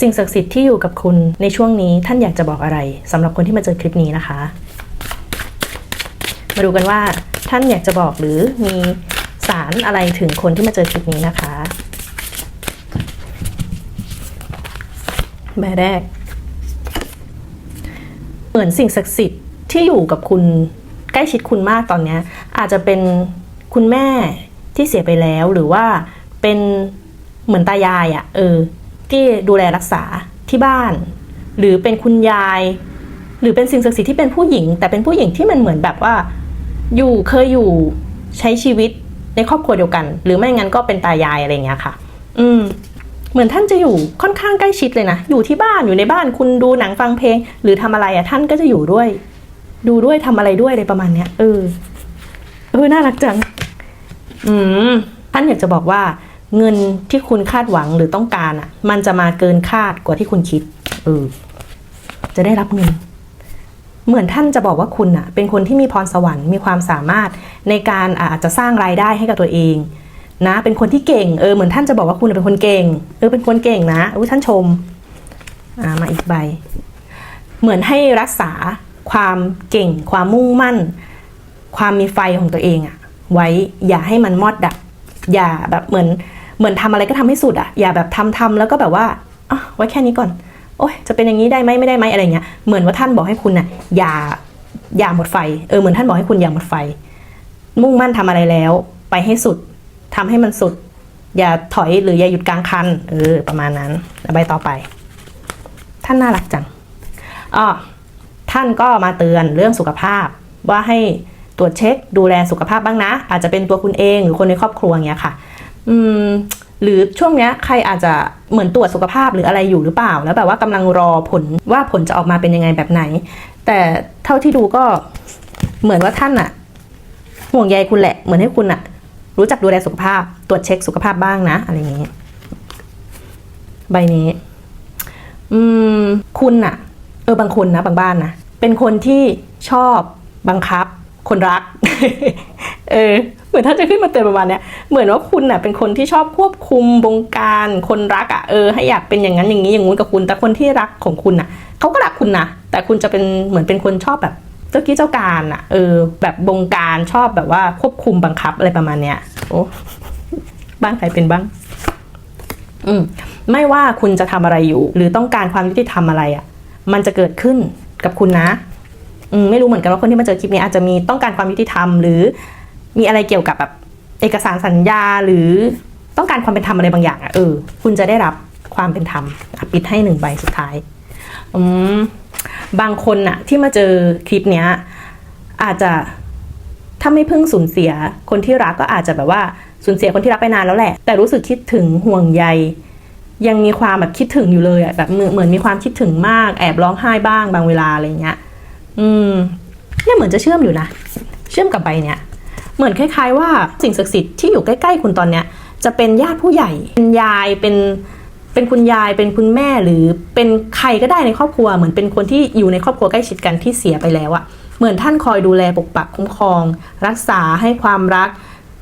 สิ่งศักดิ์สิทธิ์ที่อยู่กับคุณในช่วงนี้ท่านอยากจะบอกอะไรสำหรับคนที่มาเจอคลิปนี้นะคะ มาดูกันว่าท่านอยากจะบอกหรือมีสารอะไรถึงคนที่มาเจอคลิปนี้นะคะใบแรก เหมือนสิ่งศักดิ์สิทธิ์ที่อยู่กับคุณใกล้ชิดคุณมากตอนนี้อาจจะเป็นคุณแม่ที่เสียไปแล้วหรือว่าเป็นเหมือนตายายอะ่ะ เออ ที่ดูแลรักษาที่บ้าน หรือเป็นคุณยาย หรือเป็นสิ่งศักดิ์สิทธิ์ที่เป็นผู้หญิง แต่เป็นผู้หญิงที่มันเหมือนแบบว่า อยู่เคยอยู่ใช้ชีวิตในครอบครัวเดียวกัน หรือไม่งั้นก็เป็นตายายอะไรเงี้ยค่ะ อืม เหมือนท่านจะอยู่ค่อนข้างใกล้ชิดเลยนะอยู่ที่บ้านอยู่ในบ้านคุณดูหนังฟังเพลง หรือทำอะไรอะ่ะท่านก็จะอยู่ด้วย ดูด้วยทำอะไรด้วยอะไรประมาณเนี้ยเออเออน่ารักจัง อืมท่านอยากจะบอกว่า เงินที่คุณคาดหวังหรือต้องการอะ มันจะมาเกินคาดกว่าที่คุณคิดเออจะได้รับเงิน เหมือนท่านจะบอกว่าคุณอะ เป็นคนที่มีพรสวรรค์มีความสามารถในการอาจจะสร้างรายได้ให้กับตัวเองนะ เป็นคนที่เก่งเออเหมือนท่านจะบอกว่าคุณเป็นคนเก่งเออเป็นคนเก่งนะอุ้ยท่านชมอ่ามาอีกใบ เหมือนให้รักษาความเก่ง ความมุ่งมั่น ความมีไฟของตัวเองอะไว้อย่าให้มันมอดดับ อย่าแบบเหมือน เหมือนทำอะไรก็ทำให้สุดอะอย่าแบบทำทำแล้วก็แบบว่าอะไว้แค่นี้ก่อน โอ๊ยจะเป็นอย่างนี้ได้ไหมไม่ได้ไหมอะไรเงี้ยเหมือนว่าท่านบอกให้คุณน่ะอย่าอย่าหมดไฟเออเหมือนท่านบอกให้คุณอย่าหมดไฟ มุ่งมั่นทำอะไรแล้ว ไปให้สุดทำให้มันสุด อย่าถอยหรืออย่าหยุดกลางคันเออประมาณนั้นใบต่อไป ท่านน่ารักจังอ๋อท่านก็มาเตือนเรื่องสุขภาพว่าให้ตรวจเช็คดูแลสุขภาพบ้างนะ อาจจะเป็นตัวคุณเองหรือคนในครอบครัวเงี้ยค่ะ อืมหรือช่วงเนี้ยใครอาจจะเหมือนตรวจสุขภาพหรืออะไรอยู่หรือเปล่า แล้วแบบว่ากำลังรอผลว่าผลจะออกมาเป็นยังไงแบบไหน แต่เท่าที่ดูก็เหมือนว่าท่านอะห่วงใยคุณแหละเหมือนให้คุณอะรู้จักดูแลสุขภาพ ตรวจเช็คสุขภาพบ้างนะ อะไรอย่างนี้ใบนี้ อืม คุณอะเออบางคนนะบางบ้านนะเป็นคนที่ชอบบังคับ คนรัก เออเหมือนถ้าจะขึ้นมาเตือนประมาณเนี้ยเหมือนว่าคุณน่ะเป็นคนที่ชอบควบคุมบงการคนรักอะ่ะเออให้อยากเป็นอย่างนั้นอย่างนี้อย่างงู้นกับคุณ แต่คนที่รักของคุณน่ะเขาก็รักคุณนะแต่คุณจะเป็นเหมือนเป็นคนชอบแบบเจ้ากี้เจ้าการอะเออ แบบบงการชอบแบบว่าควบคุมบังคับอะไรประมาณเนี้ยโอ้บ้างใครเป็นบ้าง อืมไม่ว่าคุณจะทำอะไรอยู่ หรือต้องการความยุติธรรมอะไรอะ่ะ มันจะเกิดขึ้นกับคุณนะอืมไม่รู้เหมือนกันว่าคนที่มาเจอคลิปนี้อาจจะมีต้องการความยุติธรรมหรือ มีอะไรเกี่ยวกับแบบเอกสารสัญญาหรือต้องการความเป็นธรรมอะไรบางอย่างอะเออ คุณจะได้รับความเป็นธรรมปิดให้หนึ่งใบสุดท้ายอืมบางคนน่ะที่มาเจอคลิปเนี้ย อาจจะถ้าไม่เพิ่งสูญเสียคนที่รักก็อาจจะแบบว่าสูญเสียคนที่รักไปนานแล้วแหละ แต่รู้สึกคิดถึงห่วงใยยังมีความแบบคิดถึงอยู่เลยอะแบบเหมือนมีความคิดถึงมากแอบร้องไห้บ้างบางเวลาอะไรเงี้ย อืมเนี่ยเหมือนจะเชื่อมอยู่นะ เชื่อมกับใบเนี่ย เหมือนคล้าย ๆ ว่าสิ่งศักดิ์สิทธิ์ที่อยู่ใกล้ๆคุณตอนเนี้ยจะเป็นญาติผู้ใหญ่ เป็นยายเป็นเป็นคุณยายเป็นคุณแม่หรือเป็นใครก็ได้ในครอบครัว เหมือนเป็นคนที่อยู่ในครอบครัวใกล้ชิดกันที่เสียไปแล้วอะเหมือนท่านคอยดูแลปกปักคุ้มครอง รักษาให้ความรัก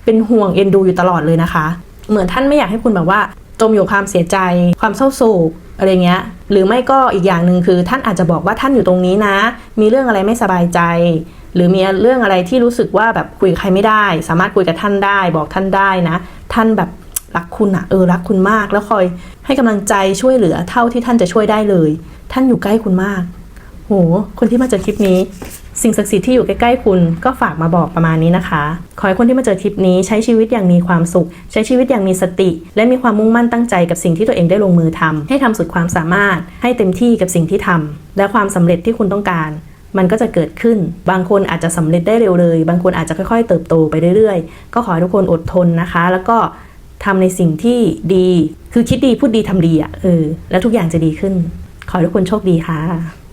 เป็นห่วงเอ็นดูอยู่ตลอดเลยนะคะ เหมือนท่านไม่อยากให้คุณแบบว่า จมอยู่ความเสียใจ ความเศร้าโศกอะไรเงี้ย หรือไม่ก็อีกอย่างหนึ่งคือ ท่านอาจจะบอกว่าท่านอยู่ตรงนี้นะ มีเรื่องอะไรไม่สบายใจ หรือมีเรื่องอะไรที่รู้สึกว่าแบบคุยกับใครไม่ได้ สามารถคุยกับท่านได้ บอกท่านได้นะ ท่านแบบรักคุณอะเออรักคุณมาก แล้วคอยให้กำลังใจช่วยเหลือเท่าที่ท่านจะช่วยได้เลย ท่านอยู่ใกล้คุณมาก โห คนที่มาเจอคลิปนี้ สิ่งศักดิ์สิทธิ์ที่อยู่ใกล้ๆคุณก็ฝากมาบอกประมาณนี้นะคะ ขอให้คนที่มาเจอคลิปนี้ใช้ชีวิตอย่างมีความสุข ใช้ชีวิตอย่างมีสติ และมีความมุ่งมั่นตั้งใจกับสิ่งที่ตัวเองได้ลงมือทำให้ทำสุดความสามารถ ให้เต็มที่กับสิ่งที่ทำและความสำเร็จที่คุณต้องการ มันก็จะเกิดขึ้น บางคนอาจจะสำเร็จได้เร็วเลย บางคนอาจจะค่อยๆ เติบโตไปเรื่อยๆ ก็ขอให้ทุกคนอดทนนะคะ แล้วก็ทำในสิ่งที่ดี คือคิดดีพูดดีทำดีอะเออ แล้วทุกอย่างจะดีขึ้น ขอให้ทุกคนโชคดีค่ะ